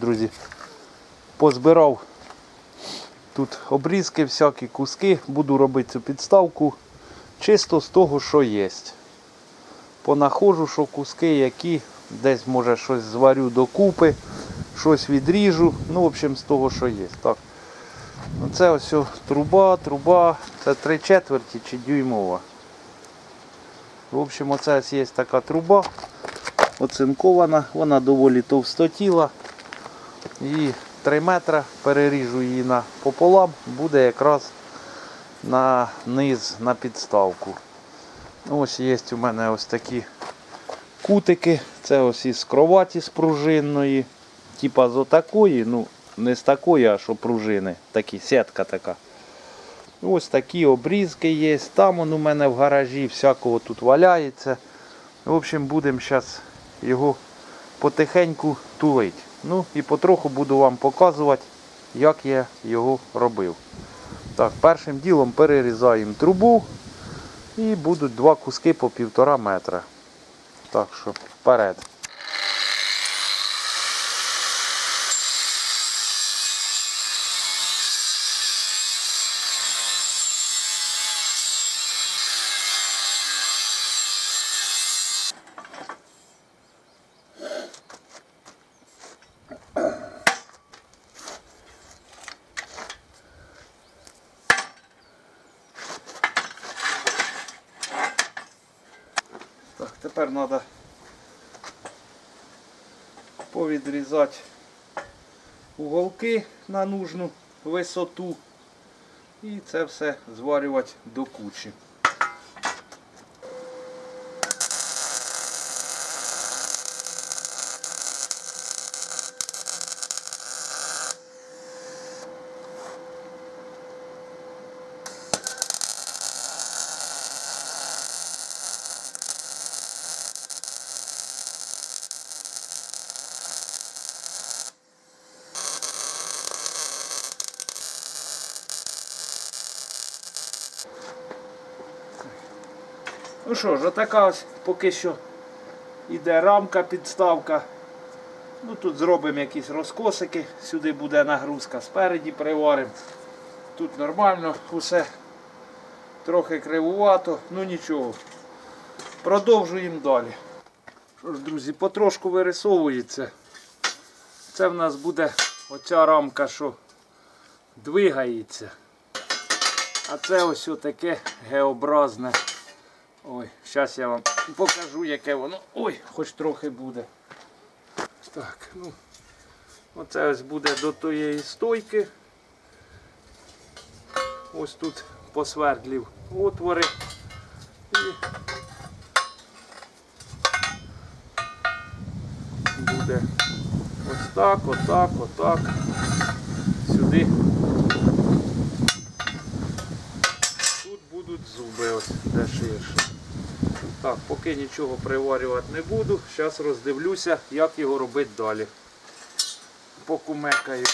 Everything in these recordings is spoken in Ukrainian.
Ну друзі, позбирав тут обрізки, всякі куски. Буду робити цю підставку чисто з того, що є. Понаходжу, що куски, які десь може щось зварю докупи, щось відріжу. Ну, в общем, з того, що є. Так. Оце ось о труба, труба, це три четверті чи дюймова. В общем, оце є така труба оцинкована, вона доволі товстотіла. І 3 метри переріжу її на пополам, буде якраз на низ, на підставку. Ось є у мене ось такі кутики. Це ось із кроваті з пружинної. Типа з отакої, ну не з такої, а що пружини. Такі, сітка така. Ось такі обрізки є. Там он у мене в гаражі всякого тут валяється. В общем, будемо зараз його потихеньку тулити. Ну і потроху буду вам показувати, як я його робив. Так, першим ділом перерізаємо трубу і будуть два куски по півтора метра. Так що вперед. Тепер треба повідрізати уголки на нужну висоту і це все зварювати до кучі. Що ж, отака ось поки що іде рамка, підставка. Ну тут зробимо якісь розкосики, сюди буде нагрузка спереді приваримо. Тут нормально, усе трохи кривувато, ну нічого. Продовжуємо далі. Що ж, друзі, потрошку вирисовується. Це в нас буде оця рамка, що двигається. А це ось таке геобразне. Ой, зараз я вам покажу, яке воно. Ой, хоч трохи буде. Так, ну. Оце ось буде до тієї стойки. Ось тут посвердлів отвори. І буде ось так, отак, отак. Сюди. Тут будуть зуби, ось де ширше. Так, поки нічого приварювати не буду. Зараз роздивлюся, як його робити далі. Покумекаю.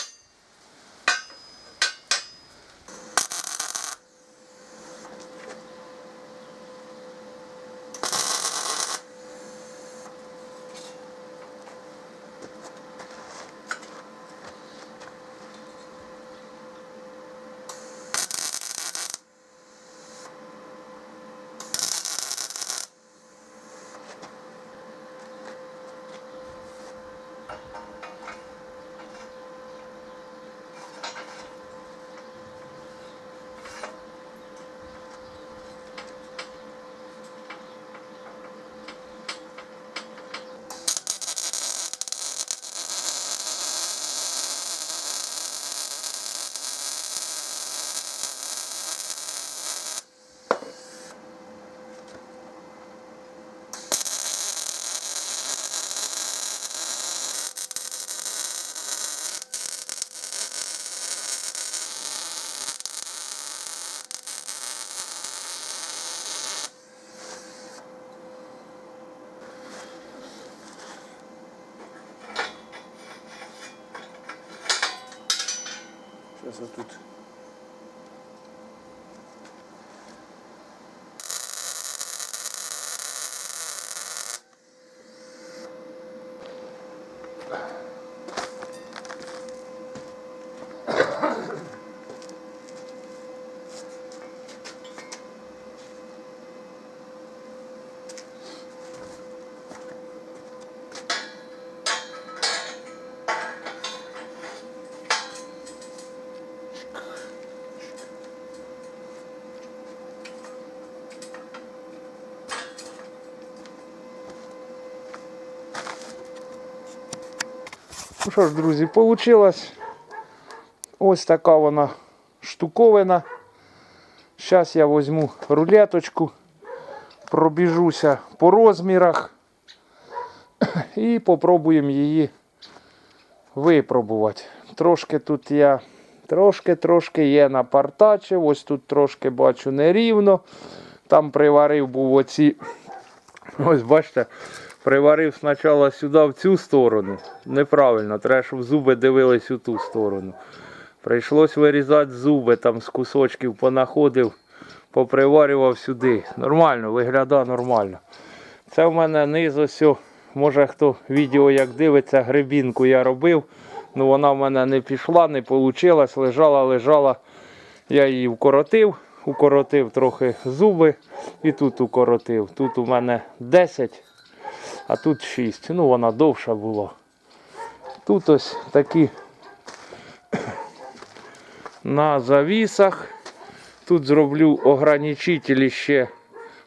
Зараз отут. Ну що ж, друзі, вийшло. Ось така вона штуковина. Зараз я візьму рулеточку, пробіжуся по розмірах і попробуємо її випробувати. Трошки тут я трошки-трошки є напартачив, ось тут трошки бачу нерівно. Там приварив був оці. Ось бачите, приварив спочатку сюди в цю сторону. Неправильно, треба, щоб зуби дивились у ту сторону. Прийшлось вирізати зуби, там з кусочків понаходив, поприварював сюди. Нормально, виглядає нормально. Це в мене низ ось, може хто відео як дивиться, грибінку я робив. Ну вона в мене не пішла, не вийшла, лежала, лежала. Я її вкоротив, укоротив трохи зуби і тут укоротив. Тут у мене 10, а тут 6. Ну вона довша була. Тут ось такі на завісах. Тут зроблю ограничителі ще,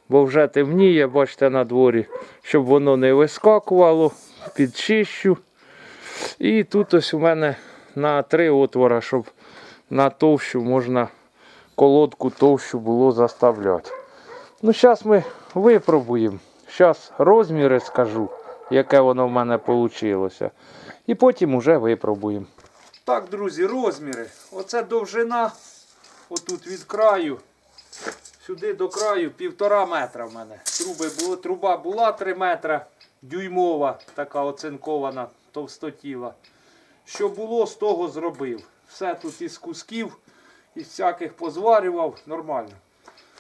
бо вже темніє, бачите, на дворі, щоб воно не вискакувало, підчищу. І тут ось у мене на три отвора, щоб на товщу можна колодку товщу було заставляти. Ну, зараз ми випробуємо. Зараз розміри скажу, яке воно в мене вийшло. І потім уже випробуємо. Так, друзі, розміри. Оце довжина отут від краю. Сюди до краю півтора метра в мене. Труби було, труба була 3 метра, дюймова, така оцинкована, товстотіла. Що було, з того зробив. Все тут із кусків, із всяких позварював, нормально.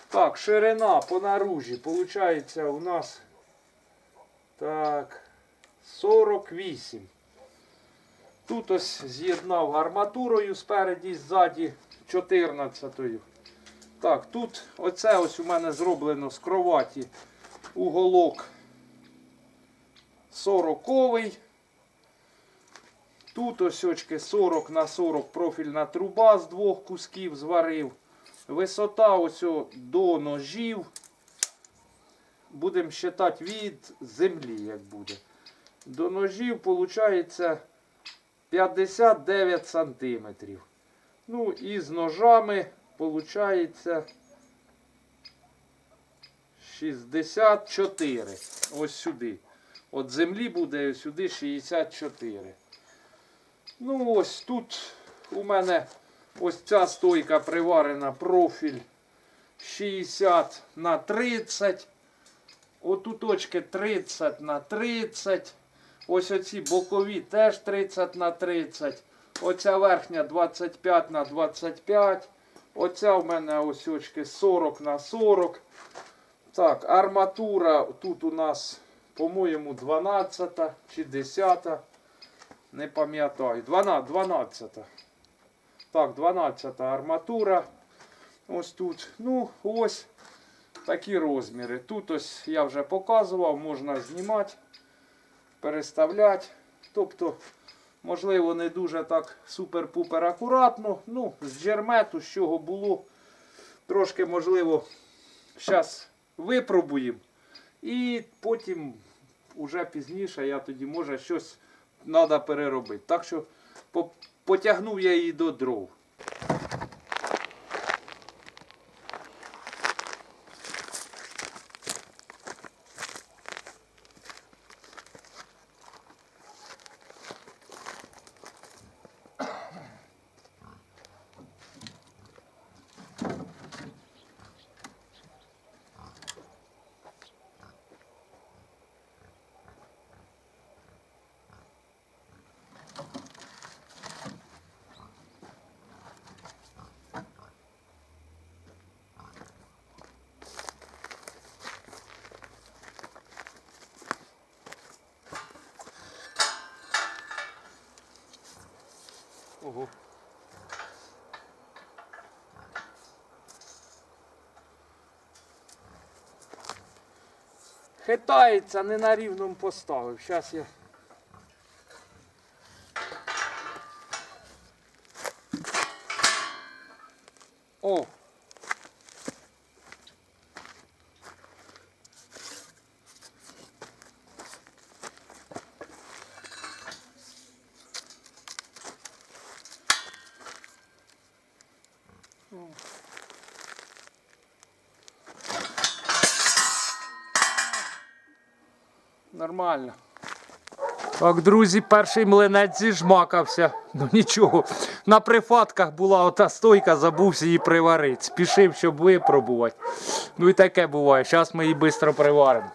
Так, ширина по наружі, виходить, у нас так, 48. Тут ось з'єднав арматурою спереді ззаді 14-ю. Так, тут оце ось у мене зроблено з кроваті уголок 40-й. Тут ось очки 40 на 40 профільна труба з двох кусків зварив. Висота ось до ножів. Будемо вважати від землі, як буде. До ножів виходить 59 сантиметрів. Ну і з ножами виходить 64. Ось сюди. От землі буде сюди 64. Ну ось тут у мене ось ця стойка приварена профіль 60 на 30. Отут точки 30 на 30. Ось оці бокові теж 30 на 30. Оця верхня 25 на 25. Оця в мене ось очки 40 на 40. Так, арматура тут у нас, по-моєму, 12 чи 10. Не пам'ятаю. 12. 12. Так, 12 арматура. Ось тут. Ну, ось такі розміри. Тут ось я вже показував, можна знімати, переставляти. Тобто, можливо, не дуже так супер-пупер акуратно. Ну, з джермету, з чого було. Трошки, можливо, зараз випробуємо. І потім, уже пізніше, я тоді може щось треба переробити. Так що потягнув я її до дров. Ого. Хитається, не на рівному поставив. Зараз я. Нормально. Так, друзі, перший млинець зіжмакався. Ну нічого. На прифатках була ота стойка, забувся її приварити. Спішив, щоб випробувати. Ну і таке буває. Зараз ми її швидко приваримо.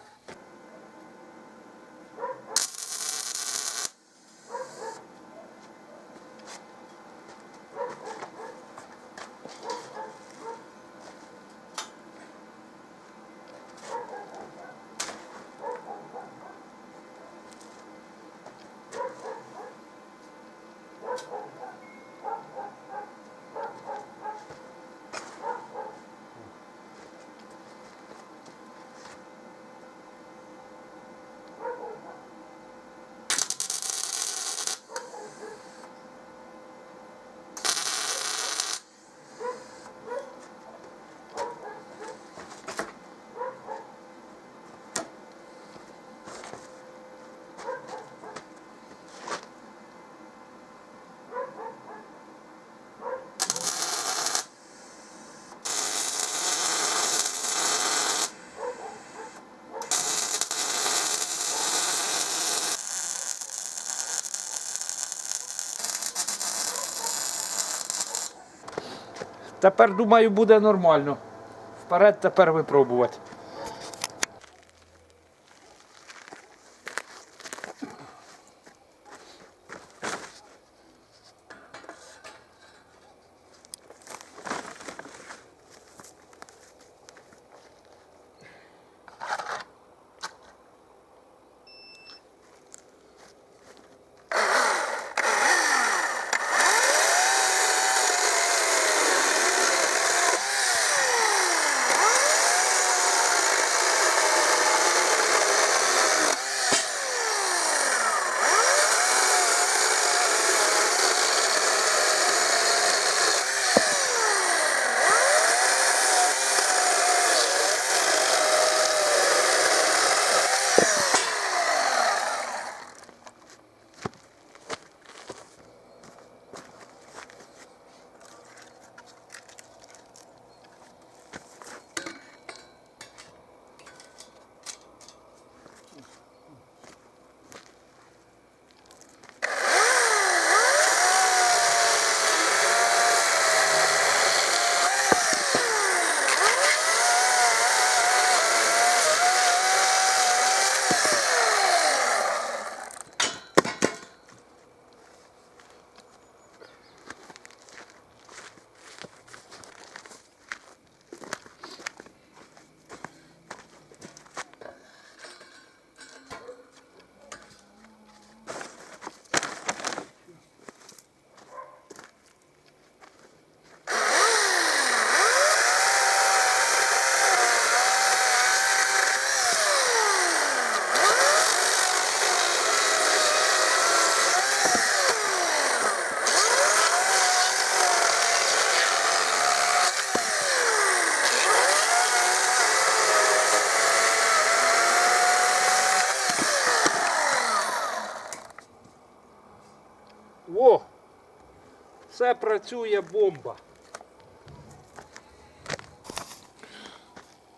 Тепер, думаю, буде нормально. Вперед тепер випробувати. Во! Все працює бомба.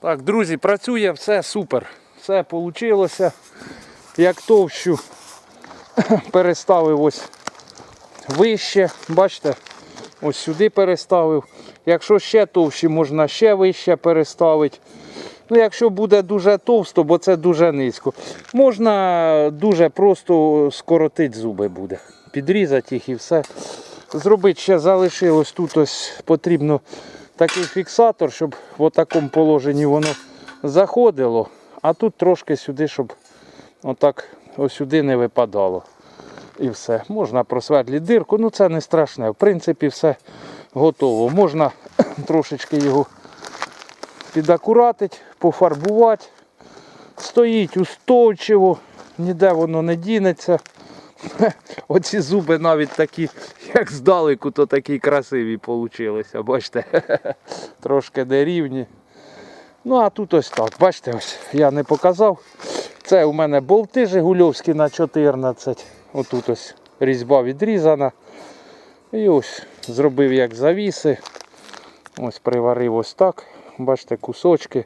Так, друзі, працює все супер. Все вийшло. Як товщу переставив ось вище. Бачите, ось сюди переставив. Якщо ще товщі, можна ще вище переставити. Ну, якщо буде дуже товсто, бо це дуже низько, можна дуже просто скоротити зуби буде. Підрізати їх і все. Зробити ще залишилось тут ось потрібно такий фіксатор, щоб в такому положенні воно заходило, а тут трошки сюди, щоб отак ось сюди не випадало. І все. Можна просвердлити дирку, ну це не страшне. В принципі, все готово. Можна трошечки його підакуратить, пофарбувати. Стоїть устойчиво, ніде воно не дінеться. Оці зуби навіть такі, як здалеку, то такі красиві получилися. Бачите, трошки нерівні. Ну, а тут ось так. Бачите, ось я не показав. Це у мене болти Жигульовські на 14. Отут ось різьба відрізана. І ось зробив як завіси. Ось приварив ось так. Бачите, кусочки.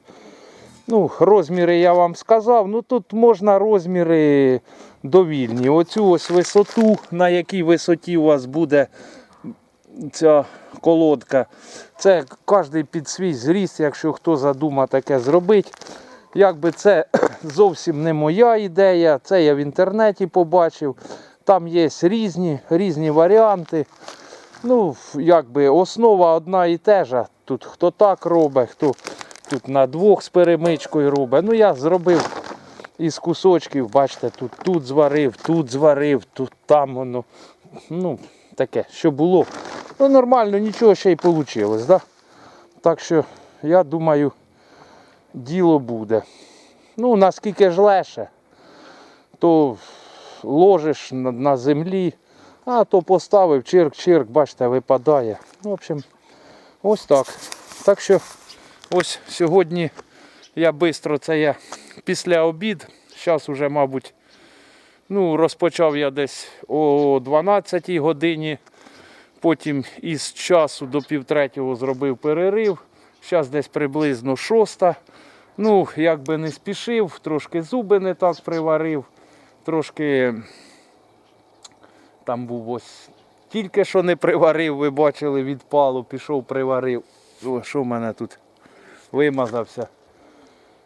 Ну, розміри я вам сказав. Ну тут можна розміри довільні. Оцю ось висоту, на якій висоті у вас буде ця колодка. Це кожен під свій зріст, якщо хто задума таке зробити. Якби це зовсім не моя ідея, це я в інтернеті побачив. Там є різні, різні варіанти. Ну, якби основа одна і те ж. Тут хто так робить, хто тут на двох з перемичкою робить. Ну я зробив із кусочків, бачите, тут, тут зварив, тут зварив, тут там воно. Ну, таке, що було. Ну, нормально, нічого ще й вийшло. Да? Так що, я думаю, діло буде. Ну, наскільки ж леше, то ложиш на, землі, а то поставив, чирк-чирк, бачите, випадає. Ну, в общем, ось так. Так що, ось сьогодні я швидко це я після обід. Зараз уже, мабуть, ну, розпочав я десь о 12 годині. Потім із часу до півтретього зробив перерив. Зараз десь приблизно шоста. Ну, як би не спішив, трошки зуби не так приварив, трошки там був ось тільки що не приварив, ви бачили, відпало, пішов, приварив. О, що в мене тут вимазався.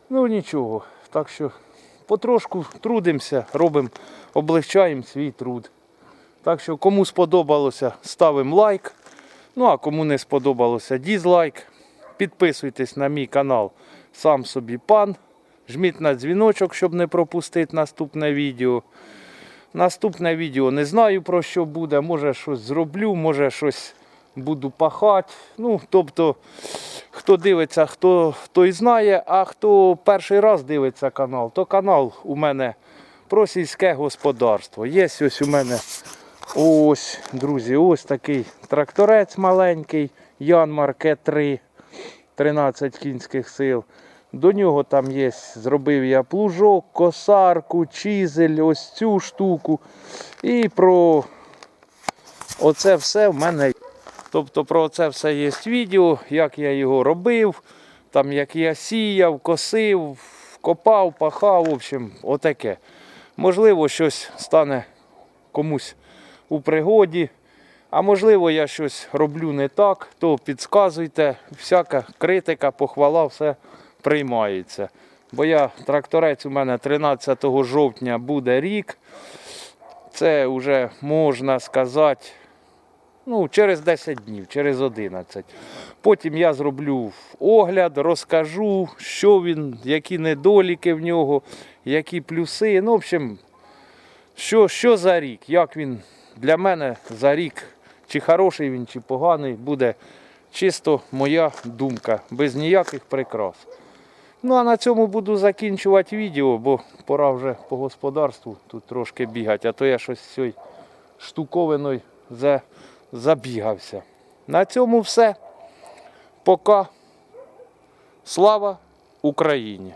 Ну нічого. Так що потрошку трудимося, робимо, облегчаємо свій труд. Так що кому сподобалося, ставимо лайк. Ну а кому не сподобалося, дізлайк. Підписуйтесь на мій канал Сам собі пан. Жміть на дзвіночок, щоб не пропустити наступне відео. Наступне відео не знаю про що буде. Може щось зроблю, може щось буду пахати. Ну, тобто, хто дивиться, хто, і знає, а хто перший раз дивиться канал, то канал у мене про сільське господарство. Є ось у мене ось, друзі, ось такий тракторець маленький, Янмар 3 13 кінських сил. До нього там є, зробив я плужок, косарку, чизель, ось цю штуку. І про оце все в мене. Тобто про це все є відео, як я його робив, там як я сіяв, косив, копав, пахав, в общем, отаке. Можливо, щось стане комусь у пригоді. А можливо, я щось роблю не так, то підказуйте. Всяка критика, похвала, все приймається. Бо я тракторець у мене 13 жовтня буде рік. Це вже можна сказати ну, через 10 днів, через 11. Потім я зроблю огляд, розкажу, що він, які недоліки в нього, які плюси. Ну, в общем, що, що за рік, як він для мене за рік, чи хороший він, чи поганий, буде чисто моя думка, без ніяких прикрас. Ну а на цьому буду закінчувати відео, бо пора вже по господарству тут трошки бігати, а то я щось цією штуковиною за, забігався. На цьому все. Пока. Слава Україні!